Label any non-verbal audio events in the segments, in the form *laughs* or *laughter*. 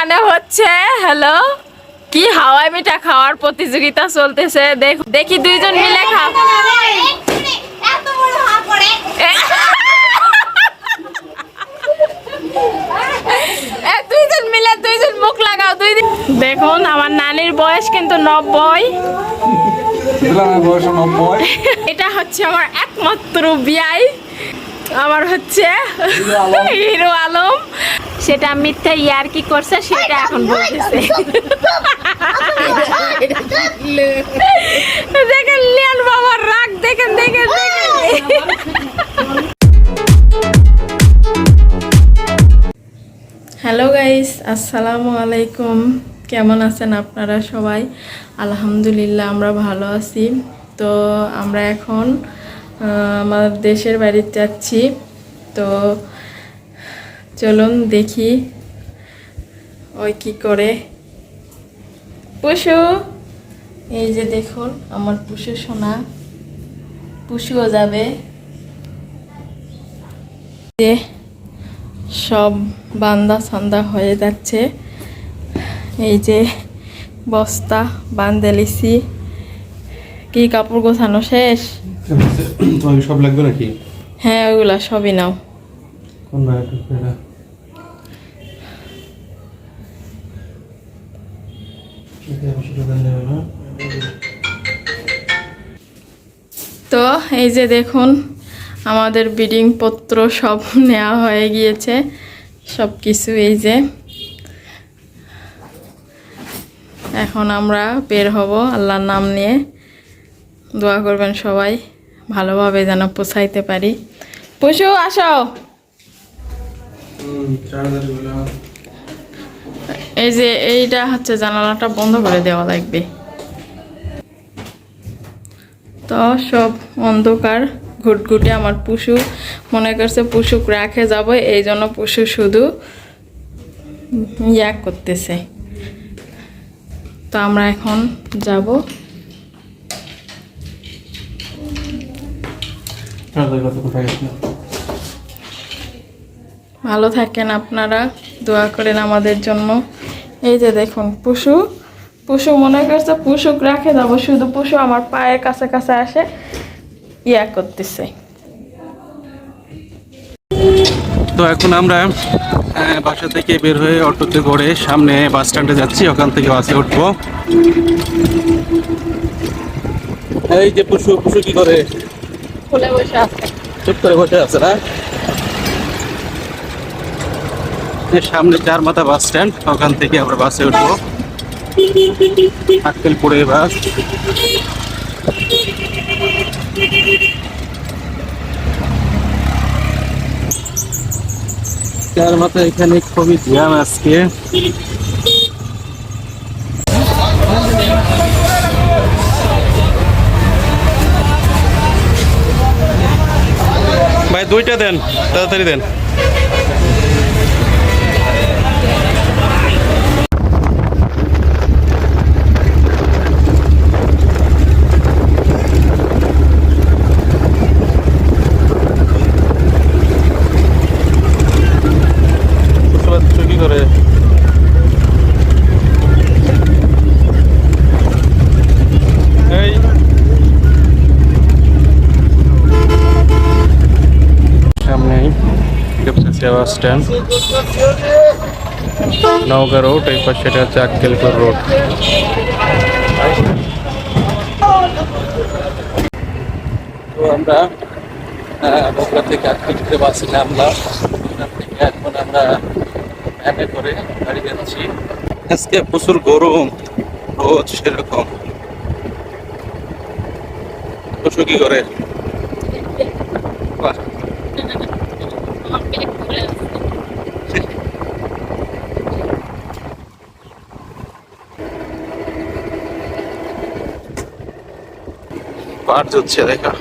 এখানে হচ্ছে? হ্যালো কি হাওয়াই মিঠা খাওয়ার প্রতিযোগিতা চলতেছে? দেখ দেখি দুইজন মিলে খাও। এত বড় হা পড়ে। এ, এ, দুইজন মিলে দুইজন মুখ লাগাও দুই দিন দেখুন আমার নানির বয়স কিন্তু নব্বই। এটা হচ্ছে আমার একমাত্র বিয়াই। আমার হচ্ছে হিরো আলম। সেটা মিথ্যা ইয়ার কি করছে সেটা এখন বলতেছে। দেখেন লিয়ান বাবার রাগ, দেখেন দেখেন দেখেন। হ্যালো গাইস, আসসালামু আলাইকুম। কেমন আছেন আপনারা সবাই? আলহামদুলিল্লাহ, আমরা ভালো আছি। তো আমরা এখন আমার দেশের বাড়িতে যাচ্ছি। তো চলুন দেখি ওই কি করে। পশু এই যে দেখুন, আমার পুষু সোনা। পুষুও যাবে। যে সব বান্দা সান্দা হয়ে যাচ্ছে। এই যে বস্তা বান্ধে লিছি। কি কাপড় গোছানো শেষ? তোমাকে সব লাগবে নাকি? হ্যাঁ ওগুলা সবই নাও। কোন ব্যাগটা তো এই যে দেখুন আমাদের বিডিং পত্র সব নেওয়া হয়ে গিয়েছে। সব কিছু এই যে। এখন আমরা বের হব আল্লাহর নাম নিয়ে। দোয়া করবেন সবাই। ভালোভাবে যেন পৌঁছাইতে পারি। পশু আসো। এই যে এইটা হচ্ছে জানালাটা বন্ধ করে দেওয়া লাগবে। তো সব অন্ধকার ঘুটঘুটে আমার পশু মনে করছে পশু রাখে যাব এই জন্য পশু শুধু ইয়া করতেছে। তো আমরা এখন যাব। ভালো থাকেন আপনারা দোয়া করেন আমাদের জন্য। এই যে দেখুন পশু পশু মনে করছে পশু রাখে যাব শুধু পশু আমার পায়ের কাছে কাছে আসে ইয়া করতেছে। তো এখন আমরা বাসা থেকে বের হয়ে অটোতে করে সামনে বাস স্ট্যান্ডে যাচ্ছি ওখান থেকে বাসে উঠবো। এই যে পশু পশু কি করে? খুলে বসে আছে। চুপ করে বসে আছে না সামনে চার মাথা বাস স্ট্যান্ড, ওখান থেকে আমরা বাসে উঠবো। আক্কেলপুরে বাস। চার মাথা এখানে খুবই জ্যাম আজকে। দুইটা দেন তাড়াতাড়ি দেন বুঝতে পারছ কি করে এই সামনেই বাস স্ট্যান্ড। নওগাঁ রোড, এই পাশে এটা হচ্ছে আক্কেলপুর রোড। তো আমরা থেকে আমরা বাড়ি যাচ্ছি। প্রচুর গরম করে? পার হচ্ছে দেখা।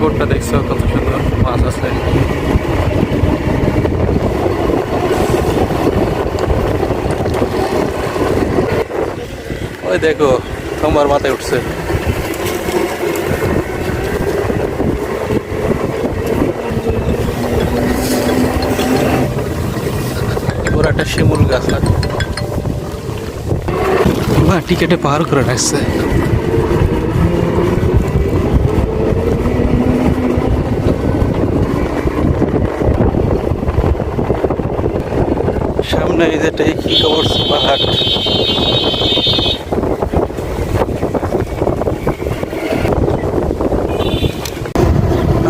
বোটটা দেখছ কত সুন্দর মাছ আছে। ওই দেখো তোমার মাথায় উঠছে। বড় একটা শিমুল গাছ টিকেটে পার করে রাখছে। সামনে এই পাহাড়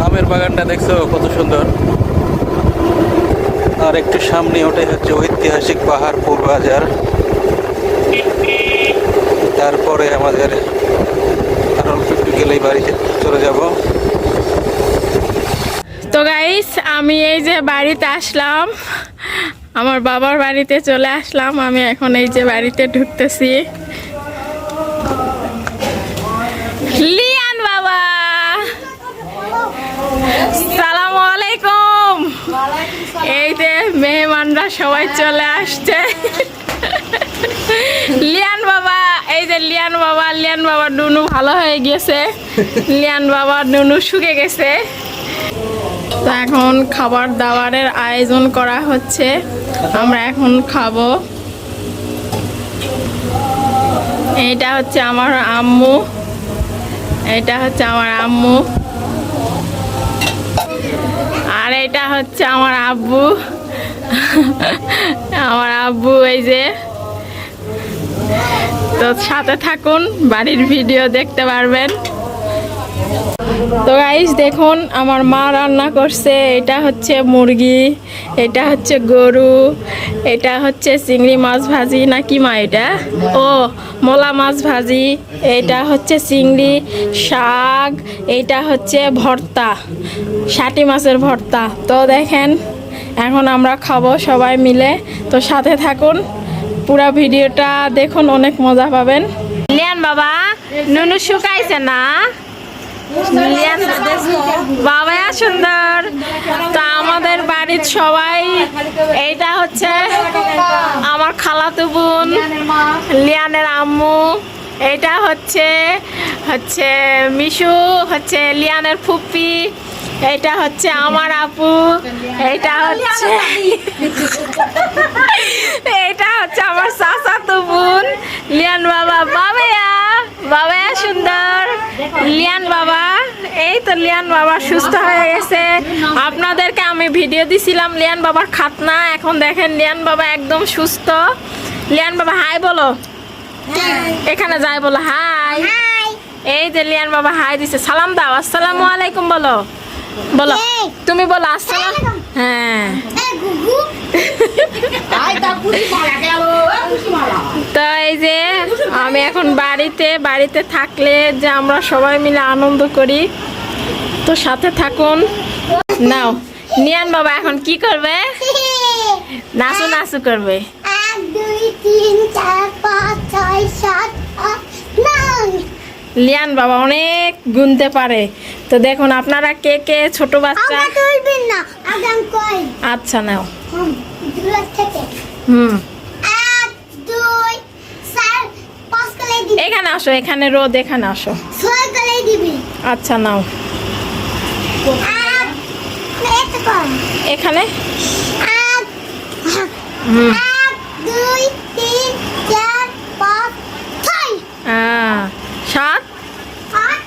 আমের বাগানটা দেখছ? কত সুন্দর। আর একটু সামনে ওটাই হচ্ছে ঐতিহাসিক পাহাড় পূর্বাজার তারপরে আমাদের একটু গেলেই বাড়িতে চলে যাব। তো গাইস আমি এই যে বাড়িতে আসলাম। আমার বাবার বাড়িতে চলে আসলাম। আমি এখন এই যে বাড়িতে ঢুকতেছি। লিয়ান বাবা! সালাম আলাইকুম! এই যে মেহমানরা সবাই চলে আসছে। লিয়ান বাবা, এই যে লিয়ান বাবা লিয়ান বাবা নুনু ভালো হয়ে গেছে লিয়ান বাবা নুনু শুকে গেছে। এখন খাবার দাবারের আয়োজন করা হচ্ছে। আমরা এখন খাব। এইটা হচ্ছে আমার আম্মু। এটা হচ্ছে আমার আম্মু। আর এটা হচ্ছে আমার আব্বু। আমার আব্বু, এই যে। তো সাথে থাকুন, বাড়ির ভিডিও দেখতে পারবেন। তো গাইস দেখুন, আমার মা রান্না করছে। এটা হচ্ছে মুরগি, এটা হচ্ছে গরু, এটা হচ্ছে চিংড়ি মাছ ভাজি। না কি মা এটা? ও, মোলা মাছ ভাজি। এটা হচ্ছে চিংড়ি, শাক, এটা হচ্ছে ভর্তা ষাটি মাছের ভর্তা। তো দেখেন, এখন আমরা খাব সবাই মিলে। তো সাথে থাকুন, পুরো ভিডিওটা দেখুন, অনেক মজা পাবেন। লিয়ান বাবা, নুনু শুকাইছে না। লিয়ান বাবা সুন্দর। তা আমাদের বাড়ির সবাই, এইটা হচ্ছে আমার খালাতো বোন, লিয়ানের আম্মু। এটা হচ্ছে হচ্ছে মিশু, হচ্ছে লিয়ানের ফুপি। এটা হচ্ছে আমার আপু। এটা হচ্ছে এটা হচ্ছে আমার চাচাতো বোন লিয়ান বাবা বাবায়া। বাবায়া সুন্দর। লিয়ান বাবা এই তো লিয়ান বাবা সুস্থ হয়ে গেছে। আপনাদেরকে আমি ভিডিও দিছিলাম লিয়ান বাবার খাতনা। এখন দেখেন লিয়ান বাবা একদম সুস্থ। লিয়ান বাবা হাই বলো। এখানে যাই বলো হাই এই যে লিয়ান বাবা হাই দিছে। সালাম দাও আসসালামু আলাইকুম বলো। বলো তুমি বলো আসসালাম হ্যাঁ। তো এই যে আমি এখন বাড়িতে বাড়িতে থাকলে যে আমরা সবাই মিলে আনন্দ করি। তো সাথে থাকুন। নাও নিয়ান বাবা এখন কি করবে? নাচু নাচু করবে। এক দুই তিন চার পাঁচ ছয় সাত আট নয়। লিয়ান বাবা অনেক গুনতে পারে। তো দেখুন আপনারা কে কে ছোট বাচ্চা? আচ্ছা নাও। হুম এখানে আসো এখানে রোদ এখানে আসো। আচ্ছা নাও। এখানে? হুম। দুই তিন চার পাঁচ ছয়। আহ, সাত আট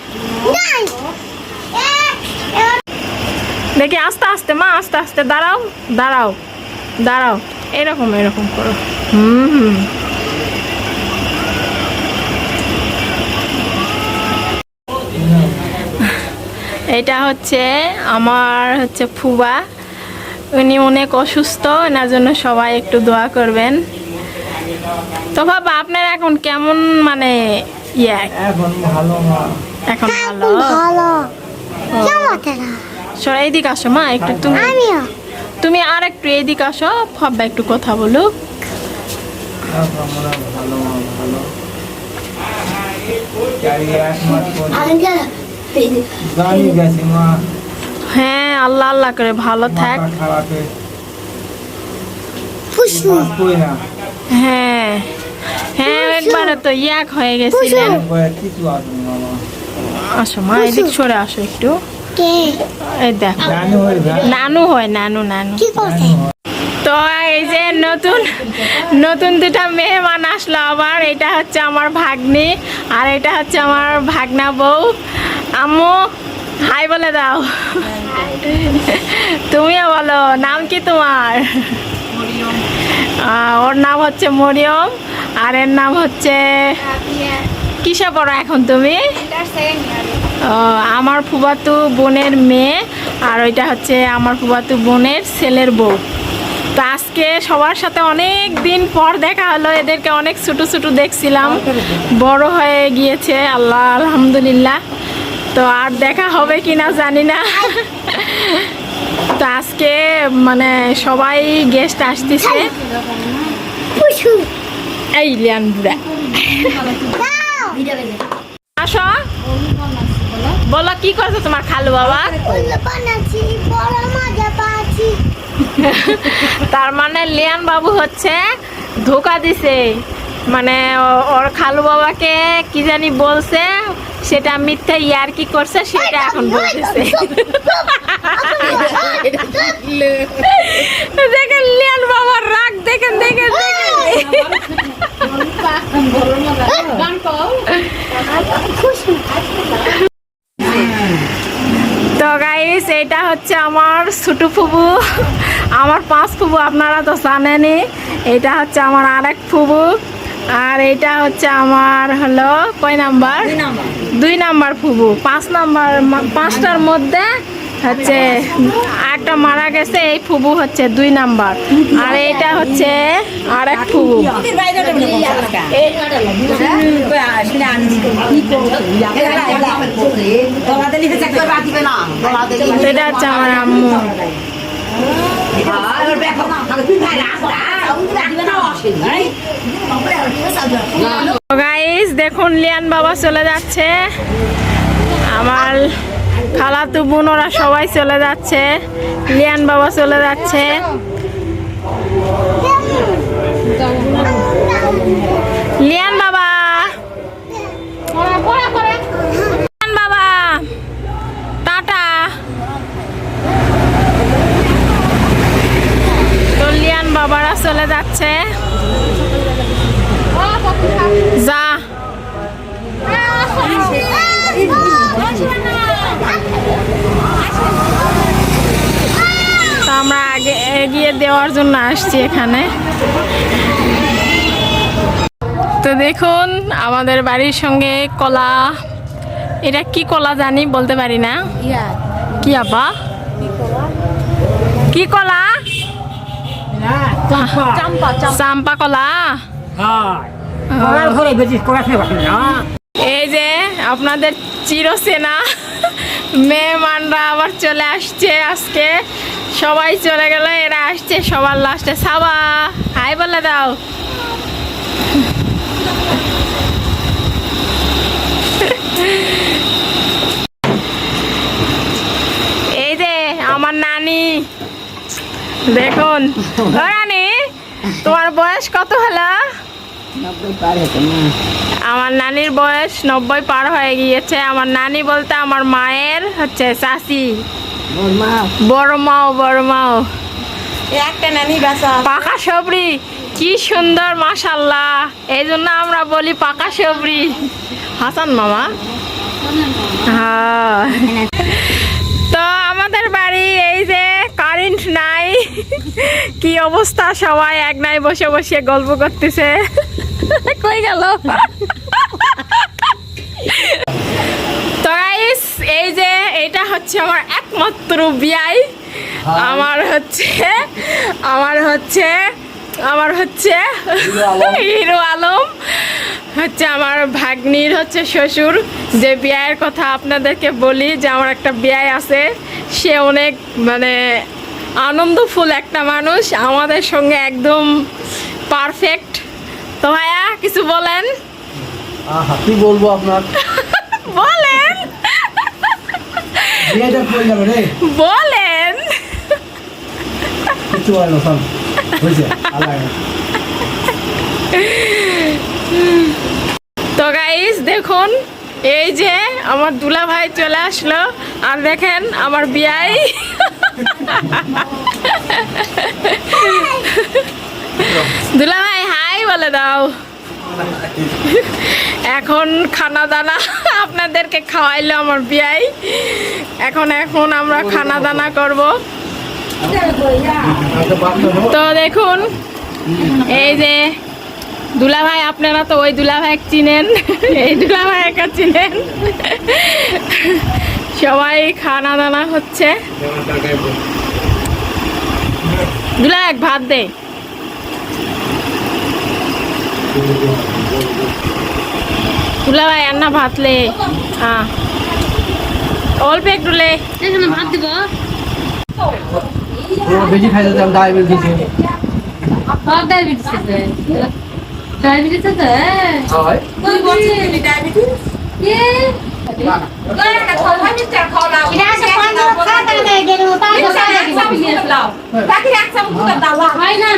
নয় এক এবার দেখি, আস্তে আস্তে, মা, আস্তে আস্তে, দাঁড়াও দাঁড়াও দাঁড়াও। এরকম এরকম করো। হুম হুম। এটা হচ্ছে আমার হচ্ছে ফুবা। উনি অনেক অসুস্থ, এনার জন্য সবাই একটু দোয়া করবেন। তো বাবা, আপনার এখন কেমন মানে ইয়ে? এখন ভালো। ভালো। সর এইদিকে আসো মা একটু তুমি আমিও। তুমি আর একটু এইদিকে আসো ভাববা একটু কথা বলুক। এক হ্যাঁ আল্লাহ আল্লাহ করে ভালো থাক। হ্যাঁ। হ্যাঁ একবারে তো ইয়াক হয়ে গেছিলেন কয়ে কিছু আসুন মামা আসো মা এদিক সরে আসো একটু। কে? দেখো। নানু হয় নানু নানু। তো এই যে নতুন নতুন দুটা মেহমান আসলো আবার। এটা হচ্ছে আমার ভাগ্নি আর এটা হচ্ছে আমার ভাগনা বউ। আম্মু হাই বলে দাও। তুমিও বলো নাম কি তোমার? ওর নাম হচ্ছে মরিয়ম আর এর নাম হচ্ছে কিসে পড়ো এখন তুমি? ও, আমার ফুবাতু বোনের মেয়ে আর ওইটা হচ্ছে আমার ফুবাতু বোনের ছেলের বউ। তো আজকে সবার সাথে অনেক দিন পর দেখা হলো এদেরকে অনেক ছোটো ছোটো দেখছিলাম। বড় হয়ে গিয়েছে আল্লাহ আলহামদুলিল্লাহ। তো আর দেখা হবে কি না জানি না। তো আজকে মানে সবাই গেস্ট আসতেছে। এই লিয়ান বুড়া। আসো। বলো কি করছ তোমার খালু বাবা? *laughs* তার মানে লিয়ান বাবু হচ্ছে ধোকা দিছে। মানে ওর খালু বাবাকে কি জানি বলছে সেটা মিথ্যা ইয়ার কি করছে সেটা এখন বলতেছে দেখেন লিয়ান বাবার রাগ দেখেন দেখেন দেখেন তো গাইস এটা হচ্ছে আমার ছোটো ফুবু আমার পাঁচ ফুবু আপনারা তো জানেনই এটা হচ্ছে আমার আরেক ফুবু আর এটা হচ্ছে আমার হলো কয় নাম্বার? দুই নাম্বার। ফুবু। পাঁচ নাম্বার পাঁচটার মধ্যে হচ্ছে একটা মারা গেছে এই ফুবু হচ্ছে দুই নাম্বার। আর এটা হচ্ছে আরেক ফুবু। এটা হচ্ছে আমার আম্মু। গাইস দেখুন, লিয়ান বাবা চলে যাচ্ছে। আমার খালাতু বোন, ওরা সবাই চলে যাচ্ছে। লিয়ান বাবা চলে যাচ্ছে। চলে যাচ্ছে। যা। তো আমরা আগে এগিয়ে দেওয়ার জন্য আসছি এখানে। তো দেখুন আমাদের বাড়ির সঙ্গে কলা। এটা কি কলা জানি বলতে পারি না। কি আপা কি কলা? চাম্পা। কলা? এই যে আপনাদের চিরসেনা মেহমানরা আবার চলে আসছে আজকে। সবাই চলে গেল এরা আসছে সবার লাস্টে। সাবা হাই বলে দাও। এই যে আমার নানি দেখুন। তোমার বয়স কত হলো? আমার নানির বয়স নব্বই পার হয়ে গিয়েছে। আমার নানি বলতে আমার মায়ের হচ্ছে চাচি। বড় মাও বড় মাও একটা নানি বাসা পাকা সবরি কি সুন্দর মাশাল্লাহ। এই জন্য আমরা বলি পাকা সবরি হাসান মামা। হ্যাঁ। তো আমাদের বাড়ি এই যে কারেন্ট নাই। কি অবস্থা সবাই? এক নাই বসে বসে গল্প করতেছে। কই গেল? তো guys, এই যে এটা হচ্ছে আমার একমাত্র বিয়াই। আমার হচ্ছে আমার হচ্ছে আমার হচ্ছে হিরো আলম। হচ্ছে আমার ভাগ্নির হচ্ছে শ্বশুর। যে বিয়ের কথা আপনাদেরকে বলি যে আমার একটা বিয়ে আছে সে অনেক মানে আনন্দফুল একটা মানুষ আমাদের সঙ্গে একদম পারফেক্ট তো ভাইয়া কিছু বলেন? কি বলব আপনার? *laughs* বলেন। বলেন। কিছু *laughs* তো গাইস দেখুন, এই যে আমার দুলা ভাই চলে আসলো, আর দেখেন আমার বিয়াই দুলা ভাই হাই বলে দাও। এখন খানা দানা আপনাদেরকে খাওয়াইলো আমার বিয়াই এখন এখন আমরা খানা দানা করব। তো দেখুন, এই যে দুলা ভাই আপনারা তো ওই দুলা ভাই চিনেন। এই দুলা ভাই একা চিনেন। সবাই খানা দানা হচ্ছে। দুলা এক ভাত দে। দুলা ভাই আর না ভাত লে। হ্যাঁ। অল্প একটু লে। ভাত দিব। বেশি খাইতে ডায়াবেটিস ভাত ডায়াবেটিস আছে। ডায়াবেটিস আছে? হয়। তুই বলছিস ডায়াবেটিস কে? হয়। না।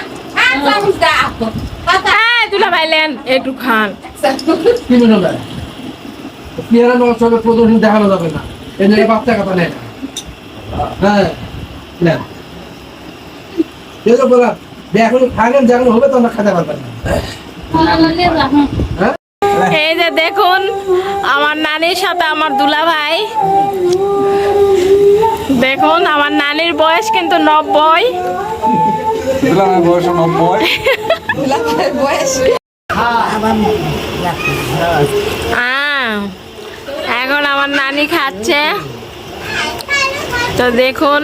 হ্যাঁ দুলা ভাই লেন একটু খান। কি পেয়ারা নষ্ট হবে প্রদর্শন দেখানো যাবে না। এই জায়গায় বাচ্চা কথা নেই হ্যাঁ নেন। এগুলো বলা এখন খাগেন যেমন হবে তখন খেতে পারবেন না। এই যে দেখুন আমার নানির সাথে আমার দুলা ভাই দেখুন আমার নানির বয়স কিন্তু নব্বই। আহ, এখন আমার নানি খাচ্ছে। তো দেখুন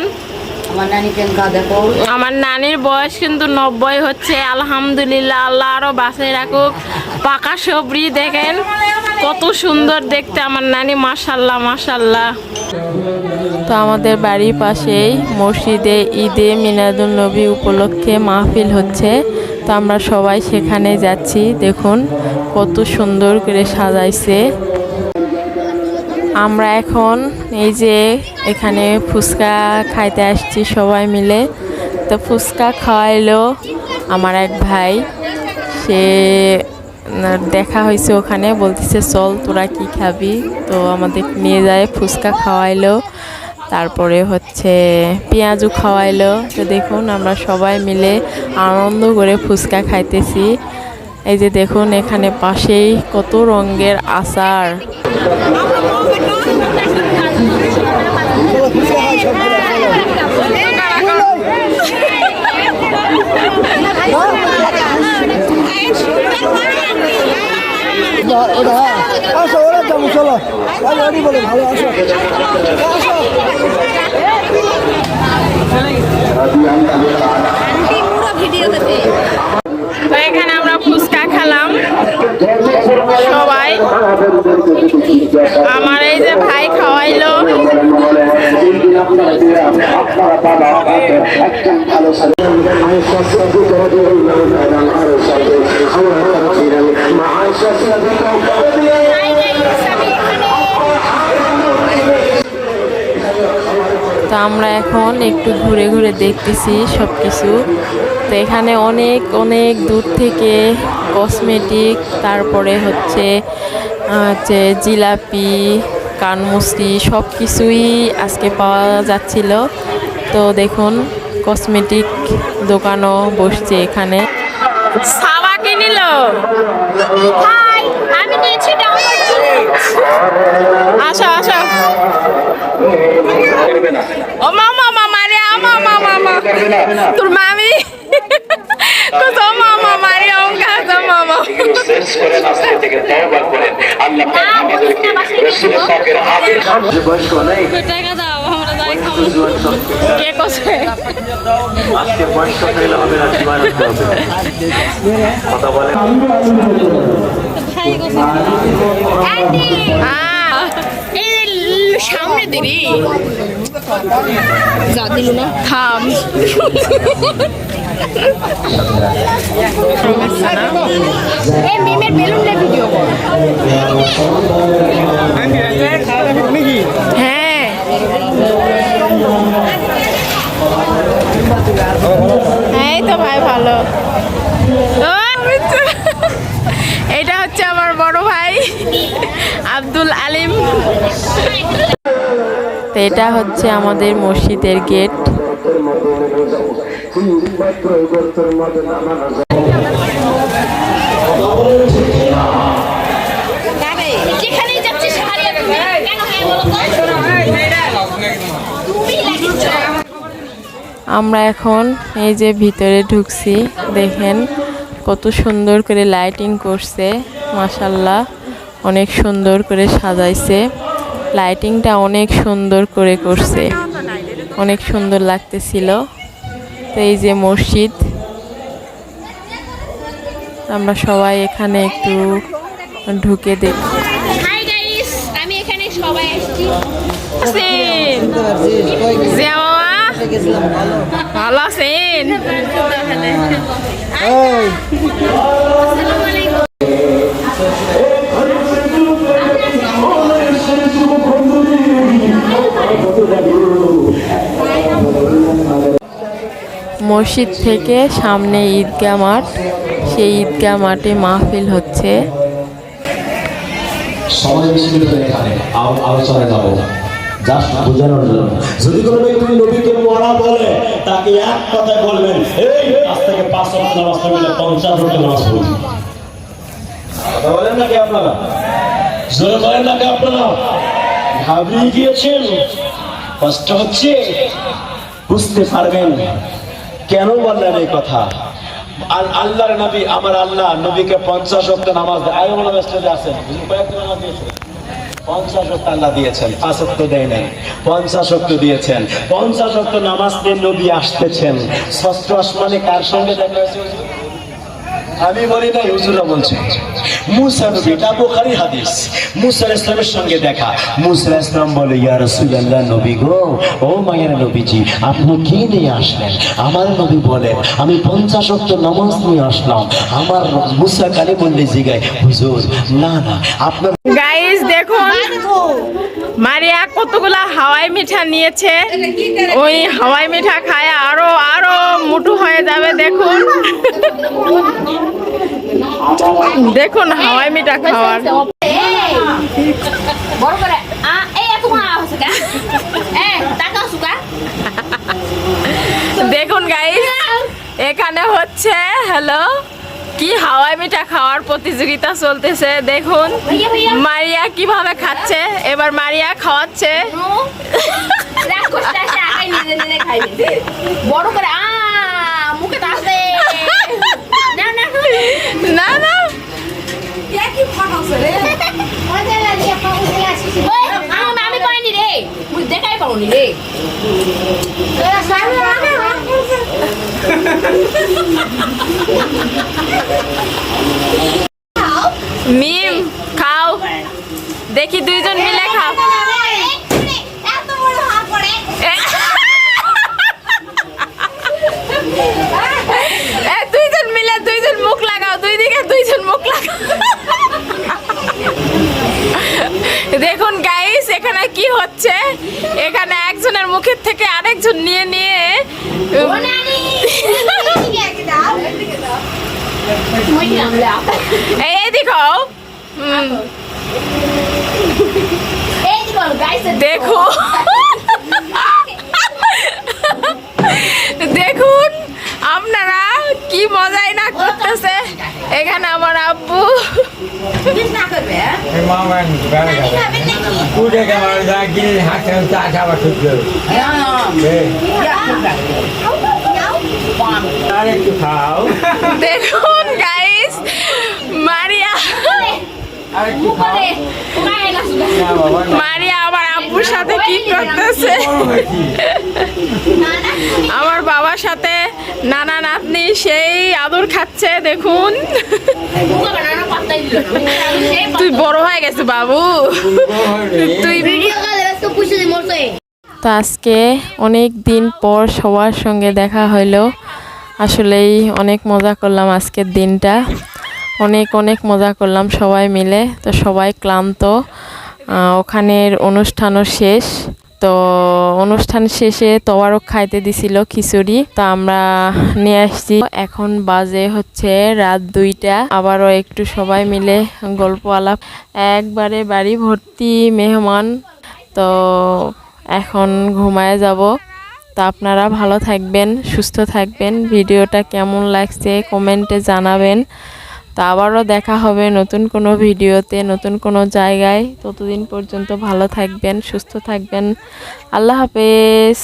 আমার নানির বয়স কিন্তু নব্বই হচ্ছে, আলহামদুলিল্লাহ, আল্লাহ আরও বাঁচিয়ে রাখুক। পাকা সবরি দেখেন, কত সুন্দর দেখতে আমার নানি মাসাল্লাহ মাসাল্লাহ তো আমাদের বাড়ির পাশেই মসজিদে ঈদে মিনাদুল নবী উপলক্ষে মাহফিল হচ্ছে। তো আমরা সবাই সেখানে যাচ্ছি, দেখুন কত সুন্দর করে সাজাইছে। আমরা এখন এই যে এখানে ফুচকা খাইতে আসছি সবাই মিলে। তো ফুচকা খাওয়াইলো আমার এক ভাই। সে দেখা হয়েছে ওখানে, বলতেছে, চল, তোরা কি খাবি? তো আমাদের নিয়ে যায়, ফুচকা খাওয়াইলো। তারপরে হচ্ছে পেঁয়াজও খাওয়াইলো। তো দেখুন, আমরা সবাই মিলে আনন্দ করে ফুচকা খাইতেছি। এই যে দেখুন, এখানে পাশেই কত রঙের আচার। আসো ওরা বলে ভালো আসো তো এখানে আমরা ফুচকা খেলাম। সবাই আমার এই যে ভাই খাওয়াইলো তো আমরা এখন একটু ঘুরে ঘুরে দেখতেছি সব কিছু তো এখানে অনেক অনেক দূর থেকে কসমেটিক, তারপরে হচ্ছে হচ্ছে জিলাপি কানমুসলি সব কিছুই আজকে পাওয়া যাচ্ছিল। তো দেখুন, কসমেটিক দোকানও বসছে এখানে। আমি নিয়েছি, ডাউনলোড। আসো। আসো ও মামা মামা রে মামা মামা। তোর মামি। কত মামা মারি অঙ্কা তো মামা। সেন্স করেন আজকে থেকে তওবা করেন আল্লাহ পাক আমাদেরকে রাসূল পাকের আদেশ বয়স্ক নাই? টাকা দাও আমরা যাই খাব। কে কসে আজকে বয়স্ক হইলে হবে না জীবন কথা বলেন এই সামনে দিদি। যা দিল না থাম হ্যাঁ। এই তো ভাই ভালো। এটা হচ্ছে আমার বড় ভাই আব্দুল আলিম। তো এটা হচ্ছে আমাদের মসজিদের গেট। আমরা এখন এই যে ভিতরে ঢুকছি দেখেন। কত সুন্দর করে লাইটিং করছে মাসাল্লাহ অনেক সুন্দর করে সাজাইছে। লাইটিংটা অনেক সুন্দর করে করছে অনেক সুন্দর লাগতেছিল। তো এই যে মসজিদ আমরা সবাই এখানে একটু ঢুকে দেখি হাই গাইস আমি এখানে সবাই আসছি। জিয়া মামা আছেন মসজিদ থেকে সামনে ঈদগাহ মাঠ সেই ঈদগাহ মাঠে মাহফিল হচ্ছে। আলো- আলোচনায় যাব। জাস্ট বোঝানোর জন্য। যদি কোনো ব্যক্তি নবীকে মরা বলে তাকে এক কথায় বলবেন এই আজ থেকে পাঁচ ওয়াক্ত নামাজ পড়লে পঞ্চাশ নামাজ পড়বি বলেন নাকি আপনারা? জোরে বলেন নাকি আপনারা? ঘাবড়িয়ে গিয়েছেন? কষ্ট হচ্ছে? বুঝতে পারবেন। কেন বললেন এই কথা? আল- আল্লাহর নবী আমার আল্লাহ নবীকে পঞ্চাশ ওয়াক্ত নামাজ দেয়। আয়ো বলা স্টেজে আছেন কয়েকদিন নামাজ দিয়েছে। পঞ্চাশ ওয়াক্ত আল্লাহ দিয়েছেন, পাঁচ দেয় নাই। পঞ্চাশ ওয়াক্ত দিয়েছেন। পঞ্চাশ ওয়াক্ত নামাজ দিয়ে নবী আসতেছেন। কার সঙ্গে দেখা হয়েছে? আমি বলি না হুজুরা বলছে। মুসা নবী এটা বুখারী হাদিস। মুসা ইসলামের সঙ্গে দেখা। মুসা ইসলাম বলে ইয়া রাসূলুল্লাহ নবী গো ও মায়ের নবীজি আপনি কি নিয়ে আসলেন? আমার নবী বলেন আমি পঞ্চাশ ওয়াক্ত নামাজ নিয়ে আসলাম। আমার মুসা কালী বললে জিগায় হুজুর না না আপনার গাইস দেখুন। মারিয়া কতগুলা হাওয়াই মিঠা নিয়েছে। ওই হাওয়াই মিঠা খায় আরও আরও মুটু হয়ে যাবে দেখুন। *laughs* দেখুন হাওয়াই মিঠা খাওয়ার। বড় করে। আ এই এত কোন আওয়াজ কা? এ টাকা সুকা দেখুন গাইস এখানে হচ্ছে হ্যালো কি হাওয়াই মিঠা খাওয়ার প্রতিযোগিতা চলতেছে দেখুন। মারিয়া কীভাবে খাচ্ছে? এবার মারিয়া খাওয়াচ্ছে। বড় করে আ মুখে না না। আমি আমি রে। দেখাই পাউনি রে। মিম খাও। দেখি দুইজন মিলে খাও এত বড় হাত পড়ে এ, দুইজন মিলে দুইজন মুখ লাগাও দুই দিকে দুইজন মুখ দেখুন গাইস এখানে কি হচ্ছে? এখানে একজনের মুখের থেকে আরেকজন নিয়ে নিয়ে এই দেখো দেখুন আপনারা কি মজাই না করতেছে এখানে আমার আব্বু কিস না করবে Maman, নানি খাবেন নাকি udah kamar lagi hasil tak sama tujuh. Eh, tarik tu kau, দেখুন গাইস মারিয়া. মারিয়া আমার আব্বুর সাথে কি করতেছে আমার বাবার সাথে নানা নাতনি সেই আদর খাচ্ছে, দেখুন *laughs* তুই বড় হয়ে গেছে, বাবু। তুই তো আজকে অনেক দিন পর সবার সঙ্গে দেখা হইল। আসলেই অনেক মজা করলাম আজকের দিনটা। অনেক অনেক মজা করলাম সবাই মিলে। তো সবাই ক্লান্ত। ওখানের অনুষ্ঠানও শেষ। তো অনুষ্ঠান শেষে তোয়ারও খাইতে দিছিল খিচুড়ি। তো আমরা নিয়ে আসছি। এখন বাজে হচ্ছে রাত দুইটা। আবারও একটু সবাই মিলে গল্প আলাপ একবারে বাড়ি ভর্তি মেহমান। তো এখন ঘুমায় যাব। তো আপনারা ভালো থাকবেন, সুস্থ থাকবেন। ভিডিওটা কেমন লাগছে কমেন্টে জানাবেন। তো আবারও দেখা হবে নতুন কোনো ভিডিওতে, নতুন কোনো জায়গায়। ততদিন পর্যন্ত ভালো থাকবেন, সুস্থ থাকবেন। আল্লাহ হাফেজ।